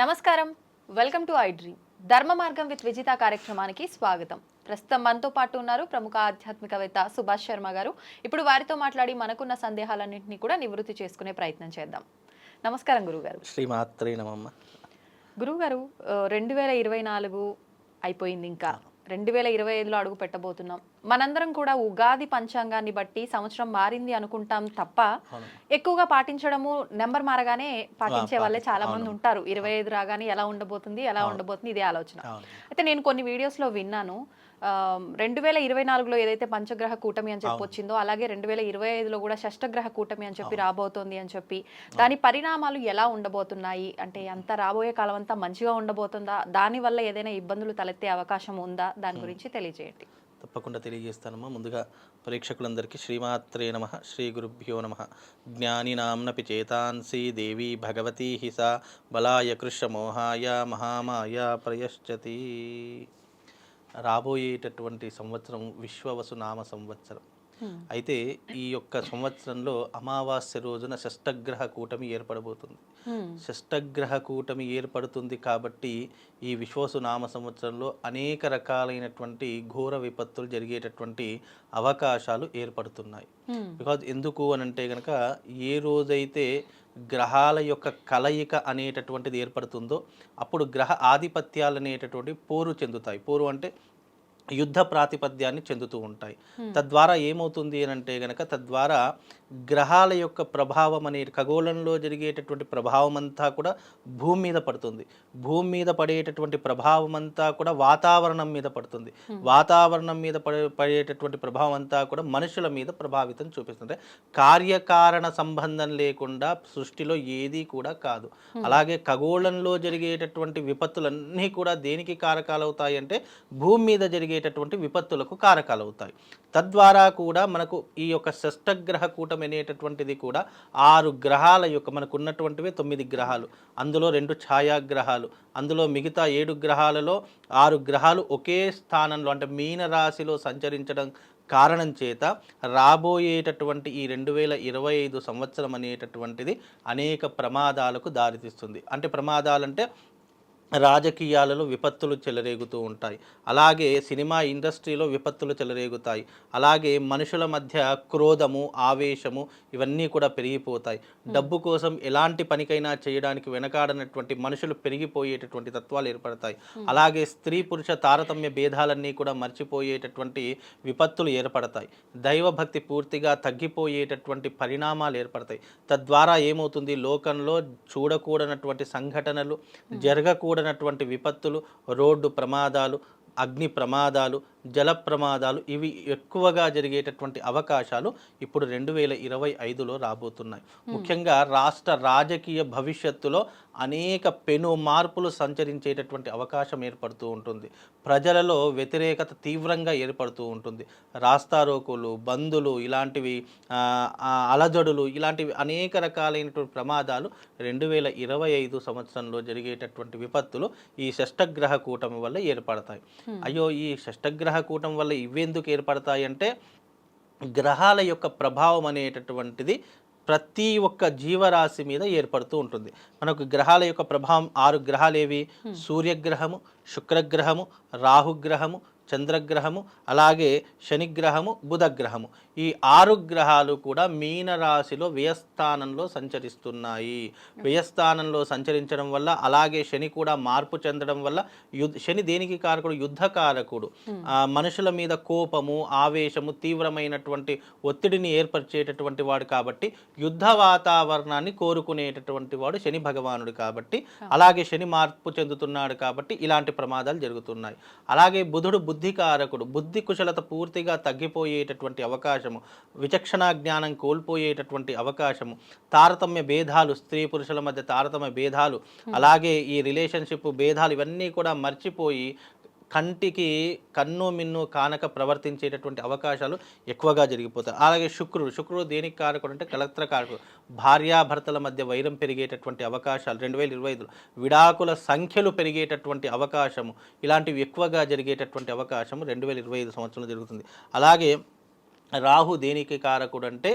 నమస్కారం. Welcome to I dream. ధర్మ మార్గం విత్ విజిత కార్యక్రమానికి స్వాగతం. ప్రస్తుతం మనతో పాటు ఉన్నారు ప్రముఖ ఆధ్యాత్మికవేత్త సుభాష్ శర్మ గారు. ఇప్పుడు వారితో మాట్లాడి మనకున్న సందేహాలన్నింటినీ కూడా నివృత్తి చేసుకునే ప్రయత్నం చేద్దాం. నమస్కారం గురుగారు శ్రీమాత్రే నమమ్మ గురుగారు రెండు వేల ఇరవై నాలుగు అయిపోయింది ఇంకా. రెండు వేల ఇరవై ఐదులో అడుగు పెట్టబోతున్నాం. మనందరం కూడా ఉగాది పంచాంగాన్ని బట్టి సంవత్సరం మారింది అనుకుంటాం తప్ప. ఎక్కువగా పాటించడము నెంబర్ మారగానే పాటించే వాళ్ళే చాలా మంది. ఉంటారు. ఇరవై ఐదు రాగానే ఎలా ఉండబోతుంది ఎలా ఉండబోతుంది ఇదే ఆలోచన. అయితే నేను కొన్ని వీడియోస్లో విన్నాను. రెండు వేల ఇరవై నాలుగులో ఏదైతే పంచగ్రహ కూటమి అని చెప్పి వచ్చిందో అలాగే రెండు వేల ఇరవై ఐదులో కూడా షష్టగ్రహ కూటమి అని చెప్పి రాబోతోంది అని చెప్పి. దాని పరిణామాలు ఎలా ఉండబోతున్నాయి? అంటే అంత రాబోయే కాలం అంతా మంచిగా ఉండబోతుందా? దాని వల్ల ఏదైనా ఇబ్బందులు తలెత్తే అవకాశం ఉందా? దాని గురించి తెలియజేయండి. తప్పకుండా తెలియజేస్తానమ్మా. ముందుగా ప్రేక్షకులందరికీ శ్రీమాత్రే నమ శ్రీ గురుభ్యో నమ. జ్ఞానినాంనపి చేతాంసి దేవి భగవతి హిస. బలాయ కృష్ణమోహాయ మహామాయ ప్రయశ్చతి. రాబోయేటటువంటి సంవత్సరం విశ్వవసునామ సంవత్సరం. అయితే ఈ యొక్క సంవత్సరంలో అమావాస్య రోజున షష్టగ్రహ కూటమి ఏర్పడబోతుంది. షష్టగ్రహ కూటమి ఏర్పడుతుంది కాబట్టి ఈ విశ్వసు నామ సంవత్సరంలో అనేక రకాలైనటువంటి ఘోర విపత్తులు జరిగేటటువంటి అవకాశాలు ఏర్పడుతున్నాయి. బికాజ్ ఎందుకు అని అంటే కనుక ఏ రోజైతే గ్రహాల యొక్క కలయిక అనేటటువంటిది ఏర్పడుతుందో అప్పుడు గ్రహ ఆధిపత్యాలు అనేటటువంటి పోరు చెందుతాయి. పోరు అంటే యుద్ధ ప్రాతిపద్యాన్ని చెందుతూ ఉంటాయి. తద్వారా ఏమవుతుంది అని అంటే గనక తద్వారా గ్రహాల యొక్క ప్రభావం అనే ఖగోళంలో జరిగేటటువంటి ప్రభావం అంతా కూడా భూమి మీద పడుతుంది. భూమి మీద పడేటటువంటి ప్రభావం అంతా కూడా వాతావరణం మీద పడుతుంది. వాతావరణం మీద పడే పడేటటువంటి ప్రభావం అంతా కూడా మనుషుల మీద ప్రభావితం చూపిస్తుంది. కార్యకారణ సంబంధం లేకుండా సృష్టిలో ఏది కూడా కాదు. అలాగే ఖగోళంలో జరిగేటటువంటి విపత్తులన్నీ కూడా దేనికి కారకాలవుతాయి అంటే భూమి మీద జరిగే అనేటటువంటి విపత్తులకు కారకాలవుతాయి. తద్వారా కూడా మనకు ఈ యొక్క షష్టగ్రహ కూటమి అనేటటువంటిది కూడా ఆరు గ్రహాల యొక్క మనకు ఉన్నటువంటివి తొమ్మిది గ్రహాలు. అందులో రెండు ఛాయాగ్రహాలు. అందులో మిగతా ఏడు గ్రహాలలో ఆరు గ్రహాలు ఒకే స్థానంలో అంటే మీన రాశిలో సంచరించడం కారణం చేత రాబోయేటటువంటి ఈ రెండు వేల ఇరవై ఐదు సంవత్సరం అనేటటువంటిది అనేక ప్రమాదాలకు దారితీస్తుంది. అంటే ప్రమాదాలంటే రాజకీయాలలో విపత్తులు చెలరేగుతూ ఉంటాయి. అలాగే సినిమా ఇండస్ట్రీలో విపత్తులు చెలరేగుతాయి. అలాగే మనుషుల మధ్య క్రోధము ఆవేశము ఇవన్నీ కూడా పెరిగిపోతాయి. డబ్బు కోసం ఎలాంటి పనికైనా చేయడానికి వెనకాడనటువంటి మనుషులు పెరిగిపోయేటటువంటి తత్వాలు ఏర్పడతాయి. అలాగే స్త్రీ పురుష తారతమ్య భేదాలన్నీ కూడా మర్చిపోయేటటువంటి విపత్తులు ఏర్పడతాయి. దైవభక్తి పూర్తిగా తగ్గిపోయేటటువంటి పరిణామాలు ఏర్పడతాయి. తద్వారా ఏమవుతుంది? లోకంలో చూడకూడనటువంటి సంఘటనలు ఏర్పడినటువంటి విపత్తులు రోడ్డు ప్రమాదాలు అగ్ని ప్రమాదాలు జల ప్రమాదాలు ఇవి ఎక్కువగా జరిగేటటువంటి అవకాశాలు ఇప్పుడు రెండు వేల ఇరవై ఐదులో రాబోతున్నాయి. ముఖ్యంగా రాష్ట్ర రాజకీయ భవిష్యత్తులో అనేక పెను మార్పులు సంచరించేటటువంటి అవకాశం ఏర్పడుతూ ఉంటుంది. ప్రజలలో వ్యతిరేకత తీవ్రంగా ఏర్పడుతూ ఉంటుంది. రాస్తారోకోలు బందులు ఇలాంటివి అలజడులు ఇలాంటివి అనేక రకాలైనటువంటి ప్రమాదాలు రెండు వేల ఇరవై ఐదు సంవత్సరంలో జరిగేటటువంటి విపత్తులు ఈ షష్టగ్రహ కూటమి వల్ల ఏర్పడతాయి. అయ్యో ఈ షష్టగ్రహ కూటమి వల్ల ఇవెందుకు ఏర్పడతాయి అంటే గ్రహాల యొక్క ప్రభావం అనేటటువంటిది ప్రతి ఒక్క జీవరాశి మీద ఏర్పడుతూ ఉంటుంది. మనకు గ్రహాల యొక్క ప్రభావం ఆరు గ్రహాలు ఏవి సూర్యగ్రహము శుక్రగ్రహము రాహుగ్రహము చంద్రగ్రహము అలాగే శనిగ్రహము బుధగ్రహము. ఈ ఆరు గ్రహాలు కూడా మీన రాశిలో వ్యయస్థానంలో సంచరిస్తున్నాయి. వ్యయస్థానంలో సంచరించడం వల్ల అలాగే శని కూడా మార్పు చెందడం వల్ల యుద్ధ శని దేనికి కారకుడు? యుద్ధకారకుడు మనుషుల మీద కోపము ఆవేశము తీవ్రమైనటువంటి ఒత్తిడిని ఏర్పరిచేటటువంటి వాడు కాబట్టి యుద్ధ వాతావరణాన్ని కోరుకునేటటువంటి వాడు శని భగవానుడు కాబట్టి అలాగే శని మార్పు చెందుతున్నాడు కాబట్టి ఇలాంటి ప్రమాదాలు జరుగుతున్నాయి. అలాగే బుధుడు బుద్ధికారకుడు బుద్ధి కుశలత పూర్తిగా తగ్గిపోయేటటువంటి అవకాశము విచక్షణ జ్ఞానం కోల్పోయేటటువంటి అవకాశము తారతమ్య భేదాలు స్త్రీ పురుషుల మధ్య తారతమ్య భేదాలు అలాగే ఈ రిలేషన్షిప్ భేదాలు ఇవన్నీ కూడా మర్చిపోయి కంటికి కన్ను మిన్ను కానక ప్రవర్తించేటటువంటి అవకాశాలు ఎక్కువగా జరిగిపోతాయి. అలాగే శుక్రుడు శుక్రుడు దేనికి కారకుడు అంటే కలత్ర కారకుడు. భార్యాభర్తల మధ్య వైరం పెరిగేటటువంటి అవకాశాలు రెండు వేల ఇరవై ఐదులో విడాకుల సంఖ్యలు పెరిగేటటువంటి అవకాశము ఇలాంటివి ఎక్కువగా జరిగేటటువంటి అవకాశము రెండు వేల ఇరవై ఐదు సంవత్సరంలో జరుగుతుంది. అలాగే రాహు దేనికి కారకుడు అంటే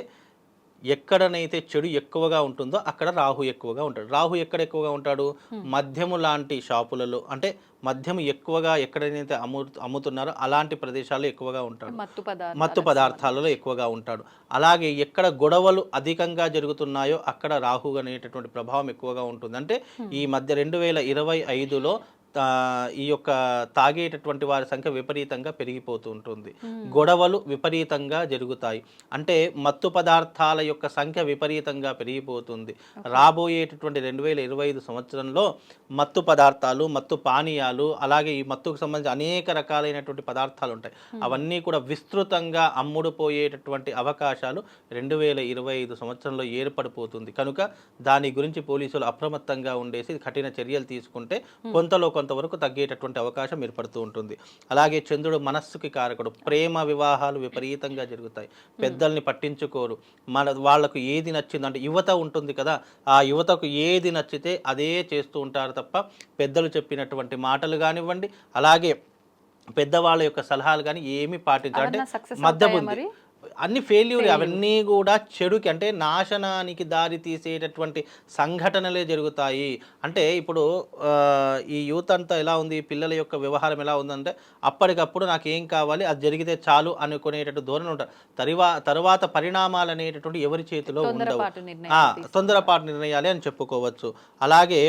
ఎక్కడనైతే చెడు ఎక్కువగా ఉంటుందో అక్కడ రాహు ఎక్కువగా ఉంటాడు. రాహు ఎక్కడ ఎక్కువగా ఉంటాడు? మద్యము లాంటి షాపులలో. అంటే మద్యము ఎక్కువగా ఎక్కడైతే అమ్ము అమ్ముతున్నారో అలాంటి ప్రదేశాల్లో ఎక్కువగా ఉంటాడు. మత్తు పదార్థాలు మత్తు పదార్థాలలో ఎక్కువగా ఉంటాడు. అలాగే ఎక్కడ గొడవలు అధికంగా జరుగుతున్నాయో అక్కడ రాహు అనేటటువంటి ప్రభావం ఎక్కువగా ఉంటుంది. అంటే ఈ మధ్య రెండు వేల ఇరవై ఐదులో ఈ యొక్క తాగేటటువంటి వారి సంఖ్య విపరీతంగా పెరిగిపోతూ ఉంటుంది. గొడవలు విపరీతంగా జరుగుతాయి. అంటే మత్తు పదార్థాల యొక్క సంఖ్య విపరీతంగా పెరిగిపోతుంది. రాబోయేటటువంటి రెండు వేల ఇరవై ఐదు సంవత్సరంలో మత్తు పదార్థాలు మత్తు పానీయాలు అలాగే ఈ మత్తుకు సంబంధించి అనేక రకాలైనటువంటి పదార్థాలు ఉంటాయి. అవన్నీ కూడా విస్తృతంగా అమ్ముడుపోయేటటువంటి అవకాశాలు రెండు వేల ఇరవై ఐదు సంవత్సరంలో ఏర్పడిపోతుంది. కనుక దాని గురించి పోలీసులు అప్రమత్తంగా ఉండేసి కఠిన చర్యలు తీసుకుంటే కొంతలో కొంతవరకు తగ్గేటటువంటి అవకాశం ఏర్పడుతూ ఉంటుంది. అలాగే చంద్రుడు మనస్సుకి కారకుడు. ప్రేమ వివాహాలు విపరీతంగా జరుగుతాయి. పెద్దల్ని పట్టించుకోరు. మన వాళ్ళకు ఏది నచ్చింది అంటే యువత ఉంటుంది కదా ఆ యువతకు ఏది నచ్చితే అదే చేస్తూ ఉంటారు తప్ప పెద్దలు చెప్పినటువంటి మాటలు కానివ్వండి అలాగే పెద్దవాళ్ళ యొక్క సలహాలు కానీ ఏమీ పాటించారు. అంటే మధ్య? అన్ని ఫెయిల్యూర్ అవన్నీ కూడా చెడుకి అంటే నాశనానికి దారి తీసేటటువంటి సంఘటనలే జరుగుతాయి. అంటే ఇప్పుడు ఈ యూత్ అంతా ఎలా ఉంది పిల్లల యొక్క వ్యవహారం ఎలా ఉందంటే అప్పటికప్పుడు నాకు ఏం కావాలి అది జరిగితే చాలు అనుకునేటట్టు ధోరణి ఉంటారు. తరువా తరువాత పరిణామాలు అనేటటువంటి ఎవరి చేతిలో ఉండవు. తొందరపాటు నిర్ణయాలే అని చెప్పుకోవచ్చు. అలాగే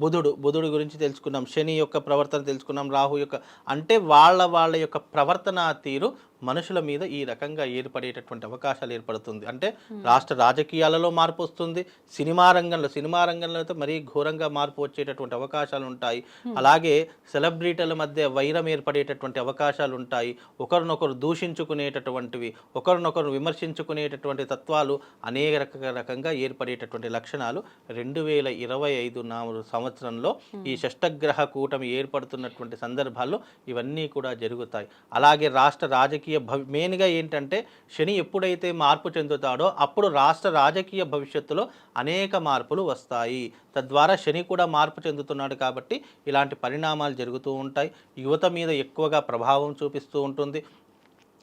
బుధుడు బుధుడు గురించి తెలుసుకున్నాం శని యొక్క ప్రవర్తన తెలుసుకున్నాం రాహు యొక్క అంటే వాళ్ళ వాళ్ళ యొక్క ప్రవర్తన తీరు మనుషుల మీద ఈ రకంగా ఏర్పడేటటువంటి అవకాశాలు ఏర్పడుతుంది. అంటే రాష్ట్ర రాజకీయాలలో మార్పు వస్తుంది. సినిమా రంగంలో సినిమా రంగంలో అయితే మరీ ఘోరంగా మార్పు వచ్చేటటువంటి అవకాశాలు ఉంటాయి. అలాగే సెలబ్రిటీల మధ్య వైరం ఏర్పడేటటువంటి అవకాశాలు ఉంటాయి. ఒకరినొకరు దూషించుకునేటటువంటివి ఒకరినొకరు విమర్శించుకునేటటువంటి తత్వాలు అనేక రక రకంగా ఏర్పడేటటువంటి లక్షణాలు. రెండు వేల ఇరవై ఐదు నా సంవత్సరంలో ఈ షష్టగ్రహ కూటమి ఏర్పడుతున్నటువంటి సందర్భాల్లో ఇవన్నీ కూడా జరుగుతాయి. అలాగే రాష్ట్ర రాజకీయ భవి మెయిన్గా ఏంటంటే శని ఎప్పుడైతే మార్పు చెందుతాడో అప్పుడు రాష్ట్ర రాజకీయ భవిష్యత్తులో అనేక మార్పులు వస్తాయి. తద్వారా శని కూడా మార్పు చెందుతున్నాడు కాబట్టి ఇలాంటి పరిణామాలు జరుగుతూ ఉంటాయి. యువత మీద ఎక్కువగా ప్రభావం చూపిస్తూ ఉంటుంది.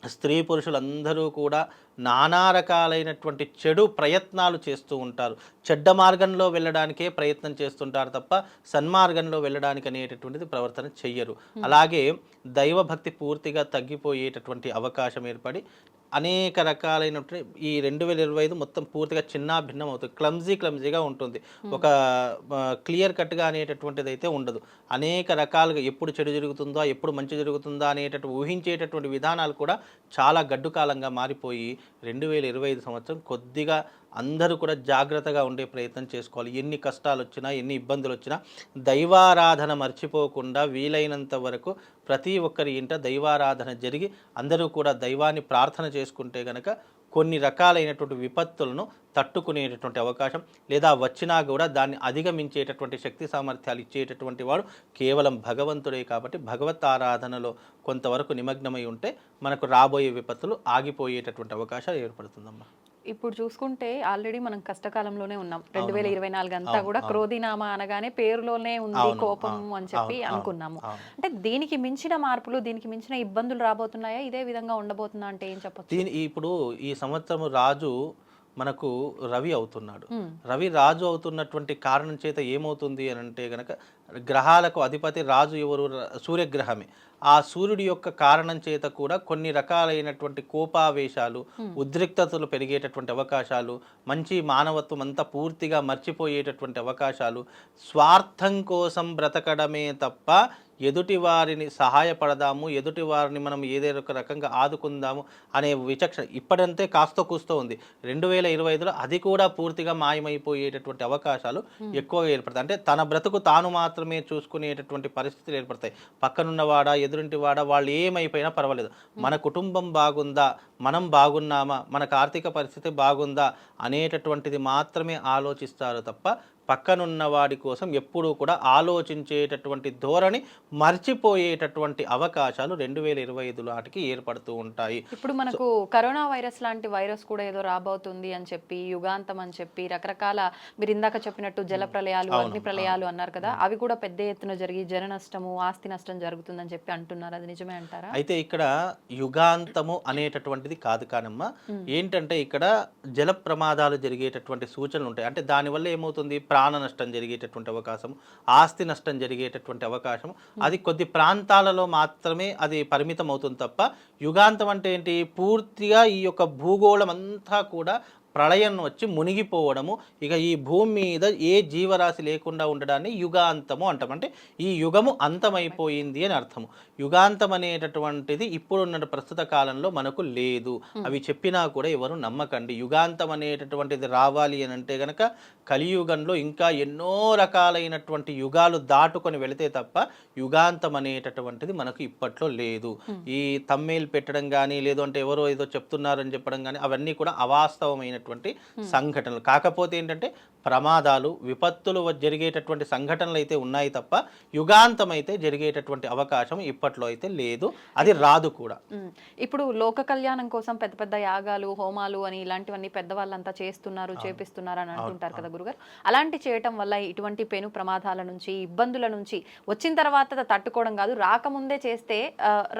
స్త్రీ పురుషులందరూ కూడా నానా రకాలైనటువంటి చెడు ప్రయత్నాలు చేస్తూ ఉంటారు. చెడ్డ మార్గంలో వెళ్ళడానికే ప్రయత్నం చేస్తుంటారు తప్ప సన్మార్గంలో వెళ్ళడానికి అనేటటువంటిది ప్రవర్తన చెయ్యరు. అలాగే దైవభక్తి పూర్తిగా తగ్గిపోయేటటువంటి అవకాశం ఏర్పడి అనేక రకాలైనటువంటి ఈ రెండు వేల ఇరవై ఐదు మొత్తం పూర్తిగా చిన్న భిన్నం అవుతుంది క్లమ్జీ క్లమ్జీగా ఉంటుంది. ఒక క్లియర్ కట్గా అనేటటువంటిది అయితే ఉండదు. అనేక రకాలుగా ఎప్పుడు చెడు జరుగుతుందో ఎప్పుడు మంచి జరుగుతుందా అనేటటువంటి ఊహించేటటువంటి విధానాలు కూడా చాలా గడ్డు కాలంగా మారిపోయి రెండు వేల ఇరవై ఐదు సంవత్సరం కొద్దిగా అందరూ కూడా జాగ్రత్తగా ఉండే ప్రయత్నం చేసుకోవాలి. ఎన్ని కష్టాలు వచ్చినా ఎన్ని ఇబ్బందులు వచ్చినా దైవారాధన మర్చిపోకుండా వీలైనంత వరకు ప్రతి ఒక్కరి ఇంట దైవారాధన జరిగి అందరూ కూడా దైవాన్ని ప్రార్థన చేసుకుంటే గనక కొన్ని రకాలైనటువంటి విపత్తులను తట్టుకునేటటువంటి అవకాశం లేదా వచ్చినా కూడా దాన్ని అధిగమించేటటువంటి శక్తి సామర్థ్యాలు ఇచ్చేటటువంటి వాడు కేవలం భగవంతుడే కాబట్టి భగవత్ ఆరాధనలో కొంతవరకు నిమగ్నమై ఉంటే మనకు రాబోయే విపత్తులు ఆగిపోయేటటువంటి అవకాశాలు ఏర్పడుతుందమ్మా. ఇప్పుడు చూసుకుంటే ఆల్రెడీ మనం కష్టకాలంలోనే ఉన్నాం. రెండు వేల ఇరవై నాలుగు అంతా కూడా క్రోధినామా అనగానే పేరులోనే ఉంది కోపం అని చెప్పి అనుకున్నాము. అంటే దీనికి మించిన మార్పులు దీనికి మించిన ఇబ్బందులు రాబోతున్నాయా? ఇదే విధంగా ఉండబోతుందా అంటే ఏం చెప్పొచ్చు? ఇప్పుడు ఈ సంవత్సరం రాజు మనకు రవి అవుతున్నాడు. రవి రాజు అవుతున్నటువంటి కారణం చేత ఏమవుతుంది అని అంటే గనక గ్రహాలకు అధిపతి రాజు ఎవరు? సూర్యగ్రహమే. ఆ సూర్యుడి యొక్క కారణం చేత కూడా కొన్ని రకాలైనటువంటి కోపావేశాలు ఉద్రిక్తతలు పెరిగేటటువంటి అవకాశాలు మంచి మానవత్వం అంతా పూర్తిగా మర్చిపోయేటటువంటి అవకాశాలు స్వార్థం కోసం బ్రతకడమే తప్ప ఎదుటి వారిని సహాయపడదాము ఎదుటి వారిని మనం ఏదో ఒక రకంగా ఆదుకుందాము అనే విచక్షణ ఇప్పుడంతే కాస్త కూస్తో ఉంది. రెండు వేల ఇరవై ఐదులో అది కూడా పూర్తిగా మాయమైపోయేటటువంటి అవకాశాలు ఎక్కువగా ఏర్పడతాయి. అంటే తన బ్రతుకు తాను మాత్రమే చూసుకునేటటువంటి పరిస్థితులు ఏర్పడతాయి. పక్కనున్నవాడా ఎదురింటి వాడ వాళ్ళు ఏమైపోయినా పర్వాలేదు. మన కుటుంబం బాగుందా మనం బాగున్నామా మనకు ఆర్థిక పరిస్థితి బాగుందా అనేటటువంటిది మాత్రమే ఆలోచిస్తారు తప్ప పక్కనున్న వాడి కోసం ఎప్పుడూ కూడా ఆలోచించేటటువంటి ధోరణి మర్చిపోయేటటువంటి అవకాశాలు రెండు వేల ఇరవై ఐదు నాటికి ఏర్పడుతూ ఉంటాయి. ఇప్పుడు మనకు కరోనా వైరస్ లాంటి వైరస్ కూడా ఏదో రాబోతుంది అని చెప్పి యుగాంతం అని చెప్పి రకరకాల మీరు ఇందాక చెప్పినట్టు జల ప్రళయాలు అగ్ని ప్రళయాలు అన్నారు కదా అవి కూడా పెద్ద ఎత్తున జరిగి జన నష్టము ఆస్తి నష్టం జరుగుతుందని చెప్పి అంటున్నారు. అది నిజమే అంటారా? అయితే ఇక్కడ యుగాంతము అనేటటువంటిది కాదు కానమ్మా. ఏంటంటే ఇక్కడ జల ప్రమాదాలు జరిగేటటువంటి సూచనలు ఉంటాయి. అంటే దానివల్ల ఏమవుతుంది? ప్రాణ నష్టం జరిగేటటువంటి అవకాశం ఆస్తి నష్టం జరిగేటటువంటి అవకాశం అది కొద్ది ప్రాంతాలలో మాత్రమే అది పరిమితం అవుతుంది తప్ప యుగాంతం అంటే ఏంటి? పూర్తిగా ఈ యొక్క భూగోళం అంతా కూడా ప్రళయం వచ్చి మునిగిపోవడము. ఇక ఈ భూమి మీద ఏ జీవరాశి లేకుండా ఉండడాన్ని యుగాంతము అంటాం. అంటే ఈ యుగము అంతమైపోయింది అని అర్థము. యుగాంతం అనేటటువంటిది ఇప్పుడున్న ప్రస్తుత కాలంలో మనకు లేదు. అవి చెప్పినా కూడా ఎవరు నమ్మకండి. యుగాంతం అనేటటువంటిది రావాలి అని అంటే గనక కలియుగంలో ఇంకా ఎన్నో రకాలైనటువంటి యుగాలు దాటుకొని వెళితే తప్ప యుగాంతం అనేటటువంటిది మనకు ఇప్పట్లో లేదు. ఈ తమ్మేలు పెట్టడం కానీ లేదు అంటే ఎవరో ఏదో చెప్తున్నారని చెప్పడం కానీ అవన్నీ కూడా అవాస్తవమైనటువంటి సంఘటనలు. కాకపోతే ఏంటంటే ప్రమాదాలు విపత్తులు జరిగేటటువంటి సంఘటనలు అయితే ఉన్నాయి తప్ప యుగాంతం అయితే జరిగేటటువంటి అవకాశం ఇప్పట్లో అయితే లేదు. అది రాదు కూడా. ఇప్పుడు లోక కళ్యాణం కోసం పెద్ద పెద్ద యాగాలు హోమాలు అని ఇలాంటివన్నీ పెద్దవాళ్ళంతా చేస్తున్నారు చేపిస్తున్నారు అని అంటుంటారు కదా గురుగారు. అలాంటి చేయటం వల్ల ఇటువంటి పెను ప్రమాదాల నుంచి ఇబ్బందుల నుంచి వచ్చిన తర్వాత తట్టుకోవడం కాదు రాకముందే చేస్తే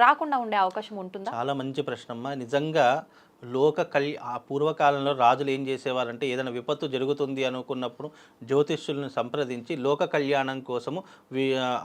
రాకుండా ఉండే అవకాశం ఉంటుందా? చాలా మంచి ప్రశ్నమ్మా. నిజంగా లోక కళ్య ఆ పూర్వకాలంలో రాజులు ఏం చేసేవారంటే ఏదైనా విపత్తు జరుగుతుంది అనుకున్నప్పుడు జ్యోతిష్యులను సంప్రదించి లోక కళ్యాణం కోసము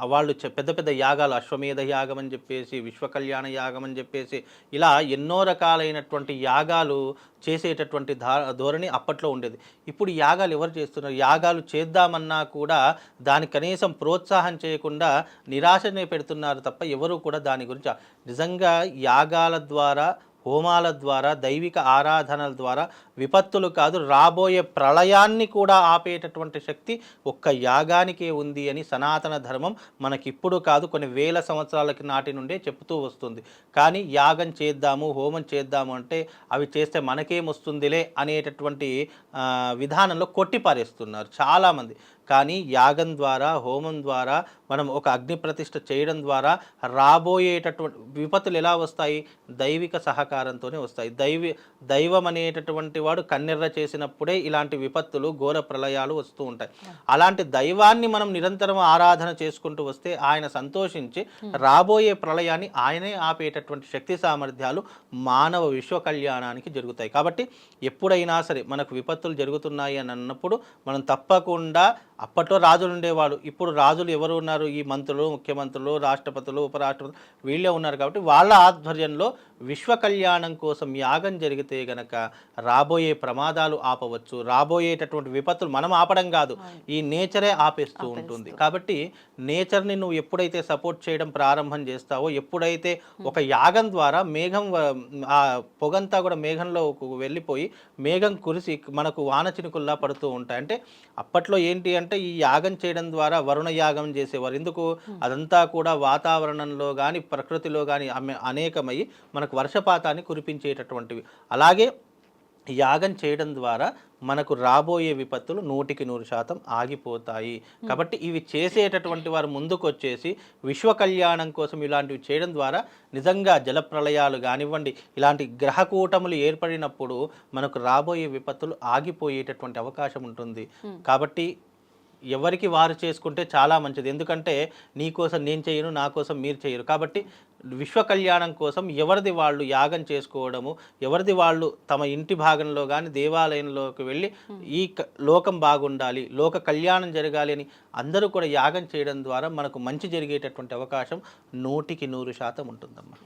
వాళ్ళు పెద్ద పెద్ద యాగాలు అశ్వమేధ యాగం అని చెప్పేసి విశ్వ కళ్యాణ యాగం అని చెప్పేసి ఇలా ఎన్నో రకాలైనటువంటి యాగాలు చేసేటటువంటి ధా ధోరణి అప్పట్లో ఉండేది. ఇప్పుడు యాగాలు ఎవరు చేస్తున్నారు? యాగాలు చేద్దామన్నా కూడా దాని కనీసం ప్రోత్సాహం చేయకుండా నిరాశనే పెడుతున్నారు తప్ప ఎవరు కూడా దాని గురించి నిజంగా యాగాల ద్వారా హోమాల ద్వారా దైవిక ఆరాధనల ద్వారా విపత్తులు కాదు రాబోయే ప్రళయాన్ని కూడా ఆపేటటువంటి శక్తి ఒక్క యాగానికే ఉంది అని సనాతన ధర్మం మనకిప్పుడు కాదు కొన్ని వేల సంవత్సరాలకి నాటి నుండే చెప్తూ వస్తుంది. కానీ యాగం చేద్దాము హోమం చేద్దాము అంటే అవి చేస్తే మనకేం వస్తుందిలే అనేటటువంటి విధానంలో కొట్టిపారేస్తున్నారు చాలామంది. కానీ యాగం ద్వారా హోమం ద్వారా మనం ఒక అగ్ని ప్రతిష్ఠ చేయడం ద్వారా రాబోయేటటువంటి విపత్తులు ఎలా వస్తాయి? దైవిక సహకారంతోనే వస్తాయి. దైవి దైవం అనేటటువంటి వాడు కన్నెర్ర చేసినప్పుడే ఇలాంటి విపత్తులు ఘోర ప్రళయాలు వస్తూ ఉంటాయి. అలాంటి దైవాన్ని మనం నిరంతరం ఆరాధన చేసుకుంటూ వస్తే ఆయన సంతోషించి రాబోయే ప్రళయాన్ని ఆయనే ఆపేటటువంటి శక్తి సామర్థ్యాలు మానవ విశ్వ కళ్యాణానికి జరుగుతాయి. కాబట్టి ఎప్పుడైనా సరే మనకు విపత్తులు జరుగుతున్నాయి అని అన్నప్పుడు మనం తప్పకుండా అప్పట్లో రాజులు ఉండేవాడు ఇప్పుడు రాజులు ఎవరు ఉన్నారు? ఈ మంత్రులు ముఖ్యమంత్రులు రాష్ట్రపతులు ఉపరాష్ట్రపతులు వీళ్ళే ఉన్నారు కాబట్టి వాళ్ళ ఆధ్వర్యంలో విశ్వ కళ్యాణం కోసం యాగం జరిగితే గనక రాబోయే ప్రమాదాలు ఆపవచ్చు. రాబోయేటటువంటి విపత్తులు మనం ఆపడం కాదు. ఈ నేచరే ఆపేస్తూ ఉంటుంది. కాబట్టి నేచర్ని నువ్వు ఎప్పుడైతే సపోర్ట్ చేయడం ప్రారంభం చేస్తావో ఎప్పుడైతే ఒక యాగం ద్వారా మేఘం ఆ పొగంతా కూడా మేఘంలో వెళ్ళిపోయి మేఘం కురిసి మనకు వాన చినుకుల్లా పడుతూ ఉంటాయి. అంటే అప్పట్లో ఏంటి అంటే ఈ యాగం చేయడం ద్వారా వరుణ యాగం చేసేవారు. ఎందుకు? అదంతా కూడా వాతావరణంలో కానీ ప్రకృతిలో కానీ అనేకమై మనకు వర్షపాతాన్ని కురిపించేటటువంటివి. అలాగే యాగం చేయడం ద్వారా మనకు రాబోయే విపత్తులు నూటికి నూరు శాతం ఆగిపోతాయి. కాబట్టి ఇవి చేసేటటువంటి వారు ముందుకు వచ్చేసి విశ్వ కళ్యాణం కోసం ఇలాంటివి చేయడం ద్వారా నిజంగా జలప్రళయాలు కానివ్వండి ఇలాంటి గ్రహకూటములు ఏర్పడినప్పుడు మనకు రాబోయే విపత్తులు ఆగిపోయేటటువంటి అవకాశం ఉంటుంది. కాబట్టి ఎవరికి వారు చేసుకుంటే చాలా మంచిది. ఎందుకంటే నీ కోసం నేను చేయను నా కోసం మీరు చేయరు. కాబట్టి విశ్వ కళ్యాణం కోసం ఎవరిది వాళ్ళు యాగం చేసుకోవడము ఎవరిది వాళ్ళు తమ ఇంటి భాగంలో కానీ దేవాలయంలోకి వెళ్ళి ఈ క- లోకం బాగుండాలి లోక కళ్యాణం జరగాలి అని అందరూ కూడా యాగం చేయడం ద్వారా మనకు మంచి జరిగేటటువంటి అవకాశం నూటికి నూరు శాతం ఉంటుందమ్మా.